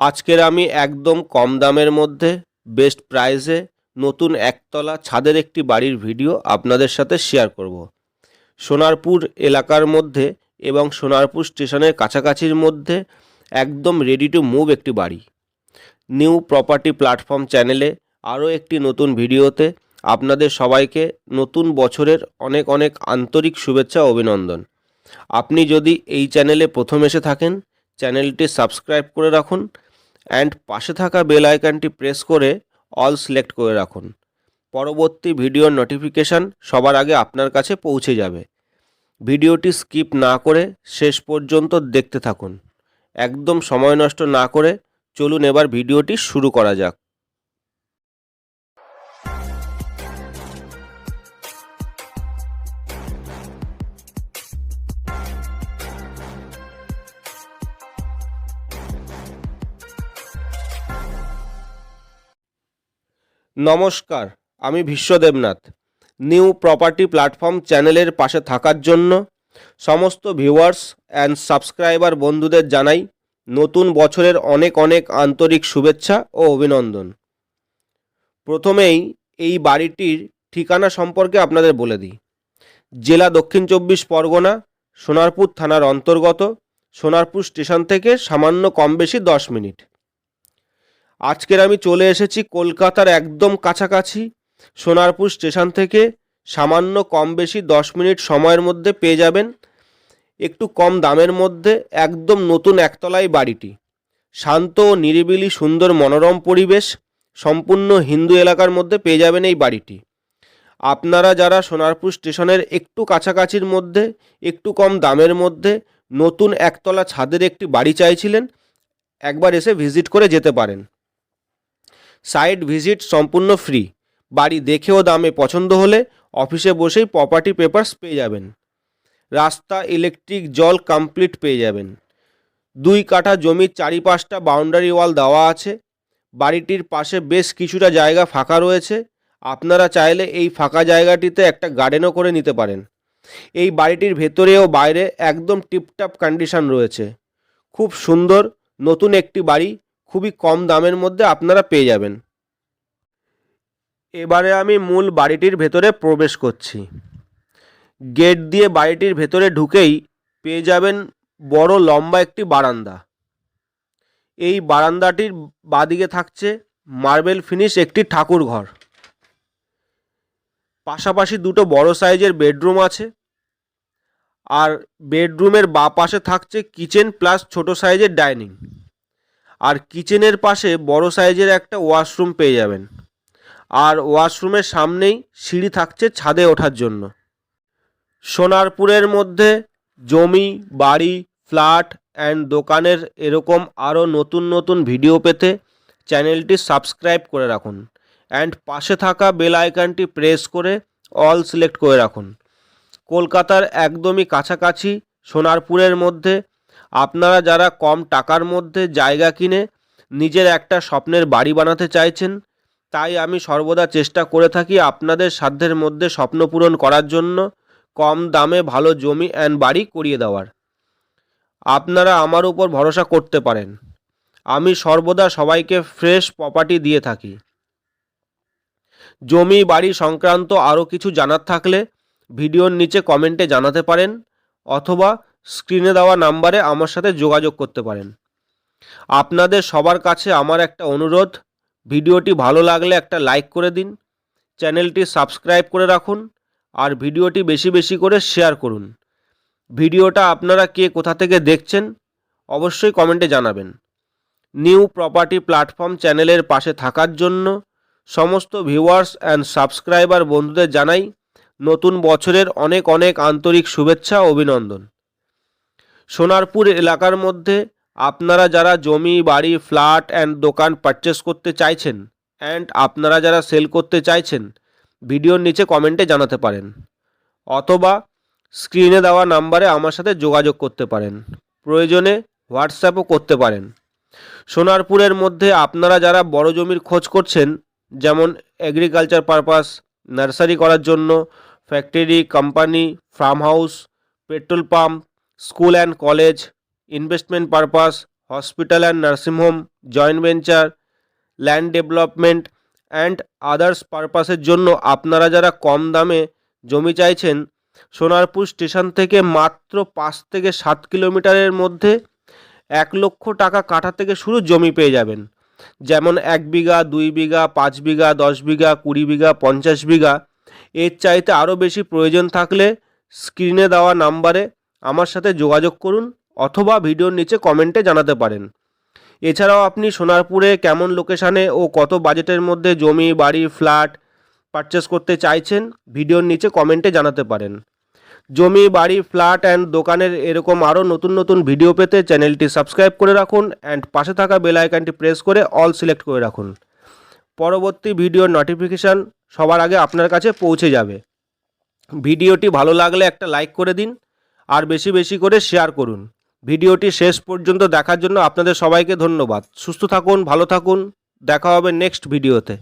আজকের আমি একদম কম দামের মধ্যে বেস্ট প্রাইসে নতুন একতলা ছাদের একটি বাড়ির ভিডিও আপনাদের সাথে শেয়ার করব। সোনারপুর এলাকার মধ্যে এবং সোনারপুর স্টেশনের কাছাকাছির মধ্যে একদম রেডি টু মুভ একটি বাড়ি। নিউ প্রপার্টি প্ল্যাটফর্ম চ্যানেলে আরও একটি নতুন ভিডিওতে আপনাদের সবাইকে নতুন বছরের অনেক অনেক আন্তরিক শুভেচ্ছা অভিনন্দন। আপনি যদি এই চ্যানেলে প্রথম এসে থাকেন চ্যানেলটি সাবস্ক্রাইব করে রাখুন অ্যান্ড পাশে থাকা বেল আইকনটি প্রেস করে অল সিলেক্ট করে রাখুন। পরবর্তী ভিডিওর নোটিফিকেশান সবার আগে আপনার কাছে পৌঁছে যাবে। ভিডিওটি স্কিপ না করে শেষ পর্যন্ত দেখতে থাকুন। একদম সময় নষ্ট না করে চলুন এবার ভিডিওটি শুরু করা যাক। নমস্কার, আমি Bhishma Debnath new property platform চ্যানেলের পাশে থাকার জন্য সমস্ত ভিউয়ার্স অ্যান্ড সাবস্ক্রাইবার বন্ধুদের জানাই নতুন বছরের অনেক অনেক আন্তরিক শুভেচ্ছা ও অভিনন্দন। প্রথমেই এই বাড়িটির ঠিকানা সম্পর্কে আপনাদের বলে দিই। জেলা দক্ষিণ চব্বিশ পরগনা, সোনারপুর থানার অন্তর্গত, সোনারপুর স্টেশন থেকে সামান্য কম বেশি দশ মিনিট। আজকের আমি চলে এসেছি কলকাতার একদম কাছাকাছি, সোনারপুর স্টেশন থেকে। সামান্য কম বেশি দশ মিনিট সময়ের মধ্যে পেয়ে যাবেন। একটু কম দামের মধ্যে একদম নতুন একতলায় বাড়িটি। শান্ত ও নিরিবিলি সুন্দর মনোরম পরিবেশ, সম্পূর্ণ হিন্দু এলাকার মধ্যে পেয়ে যাবেন এই বাড়িটি। আপনারা যারা সোনারপুর স্টেশনের একটু কাছাকাছির মধ্যে, একটু কম দামের মধ্যে নতুন একতলা ছাদের একটি বাড়ি চাইছিলেন, একবার এসে ভিজিট করে যেতে পারেন। সাইট ভিজিট সম্পূর্ণ ফ্রি বাড়ি দেখেও দামে পছন্দ হলে অফিসে বসেই প্রপার্টি পেপারস পেয়ে যাবেন। রাস্তা ইলেকট্রিক জল কমপ্লিট পেয়ে যাবেন। দুই কাঠা জমির চারিপাশটা বাউন্ডারি ওয়াল দেওয়া আছে। বাড়িটির পাশে বেশ কিছুটা জায়গা ফাঁকা রয়েছে। আপনারা চাইলে এই ফাঁকা জায়গাটিতে একটা গার্ডেনও করে নিতে পারেন। এই বাড়িটির ভেতরে ও বাইরে একদম টিপটাপ কন্ডিশন রয়েছে। খুব সুন্দর, নতুন একটি বাড়ি খুবই কম দামের মধ্যে আপনারা পেয়ে যাবেন। এবারে আমি মূল বাড়িটির ভেতরে প্রবেশ করছি। গেট দিয়ে বাড়িটির ভেতরে ঢুকেই পেয়ে যাবেন বড় লম্বা একটি বারান্দা। এই বারান্দাটির বাদিকে থাকছে মার্বেল ফিনিশ একটি ঠাকুর ঘর। পাশাপাশি দুটো বড় সাইজের বেডরুম আছে। আর বেডরুমের বা পাশে থাকছে কিচেন প্লাস ছোট সাইজের ডাইনিং। আর কিচেনের পাশে বড় সাইজের একটা ওয়াশরুম পেয়ে যাবেন। আর ওয়াশরুমের সামনেই সিঁড়ি থাকছে ছাদে ওঠার জন্য। সোনারপুরের মধ্যে জমি, বাড়ি, ফ্ল্যাট অ্যান্ড দোকানের এরকম আরও নতুন নতুন ভিডিও পেতে চ্যানেলটি সাবস্ক্রাইব করে রাখুন অ্যান্ড পাশে থাকা বেল আইকনটি প্রেস করে অল সিলেক্ট করে রাখুন। কলকাতার একদমই কাছাকাছি সোনারপুরের মধ্যে আপনারা যারা কম টাকার মধ্যে জায়গা কিনে নিজের একটা স্বপ্নের বাড়ি বানাতে চাইছেন, তাই আমি সর্বদা চেষ্টা করে থাকি আপনাদের সাধ্যের মধ্যে স্বপ্ন পূরণ করার জন্য কম দামে ভালো জমি অ্যান্ড বাড়ি করিয়ে দেওয়ার। আপনারা আমার উপর ভরসা করতে পারেন। আমি সর্বদা সবাইকে ফ্রেশ প্রপার্টি দিয়ে থাকি। জমি, বাড়ি সংক্রান্ত আরও কিছু জানার থাকলে ভিডিওর নিচে কমেন্টে জানাতে পারেন, অথবা স্ক্রিনে দেওয়া নাম্বারে আমার সাথে যোগাযোগ করতে পারেন। আপনাদের সবার কাছে আমার একটা অনুরোধ, ভিডিওটি ভালো লাগলে একটা লাইক করে দিন, চ্যানেলটি সাবস্ক্রাইব করে রাখুন, আর ভিডিওটি বেশি বেশি করে শেয়ার করুন। ভিডিওটা আপনারা কে কোথা থেকে দেখছেন, অবশ্যই কমেন্টে জানাবেন। নিউ প্রপার্টি প্ল্যাটফর্ম চ্যানেলের পাশে থাকার জন্য সমস্ত ভিউয়ার্স অ্যান্ড সাবস্ক্রাইবার বন্ধুদের জানাই, নতুন বছরের অনেক অনেক আন্তরিক শুভেচ্ছা অভিনন্দন। সোনারপুর এলাকার মধ্যে আপনারা যারা জমি, বাড়ি, ফ্ল্যাট অ্যান্ড দোকান পারচেস করতে চাইছেন অ্যান্ড আপনারা যারা সেল করতে চাইছেন, ভিডিওর নিচে কমেন্টে জানাতে পারেন। অথবা স্ক্রিনে দেওয়া নাম্বারে আমার সাথে যোগাযোগ করতে পারেন। প্রয়োজনে হোয়াটসঅ্যাপও করতে পারেন। সোনারপুরের মধ্যে আপনারা যারা বড় জমির খোঁজ করছেন, যেমন এগ্রিকালচার পারপাস নার্সারি করার জন্য factory company farm house petrol pump school and college, investment purpose, hospital and nursing home joint venture, land development and others পারপাসের জন্য আপনারা যারা কম দামে জমি চাইছেন, সোনারপুর স্টেশন থেকে মাত্র পাঁচ থেকে সাত কিলোমিটারের মধ্যে এক লক্ষ টাকা কাঠা থেকে শুরু জমি পেয়ে যাবেন। যেমন এক বিঘা, দুই বিঘা, পাঁচ বিঘা, দশ বিঘা, কুড়ি বিঘা, পঞ্চাশ বিঘা, এর চাইতে আরও বেশি প্রয়োজন থাকলে স্ক্রিনে দেওয়া নাম্বারে আমার সাথে যোগাযোগ করুন অথবা ভিডিওর নিচে কমেন্টে জানাতে পারেন। এছাড়াও আপনি সোনারপুরে কেমন লোকেশানে ও কত বাজেটের মধ্যে জমি, বাড়ি, ফ্ল্যাট পারচেস করতে চাইছেন, ভিডিওর নিচে কমেন্টে জানাতে পারেন। জমি, বাড়ি, ফ্ল্যাট অ্যান্ড দোকানের এরকম আরও নতুন নতুন ভিডিও পেতে চ্যানেলটি সাবস্ক্রাইব করে রাখুন অ্যান্ড পাশে থাকা বেল আইকনটি প্রেস করে অল সিলেক্ট করে রাখুন। পরবর্তী ভিডিওর নোটিফিকেশান সবার আগে আপনার কাছে পৌঁছে যাবে। ভিডিওটি ভালো লাগলে একটা লাইক করে দিন। আর বেশি বেশি করে শেয়ার করুন। ভিডিওটি শেষ পর্যন্ত দেখার জন্য আপনাদের সবাইকে ধন্যবাদ। সুস্থ থাকুন, ভালো থাকুন। দেখা হবে নেক্সট ভিডিওতে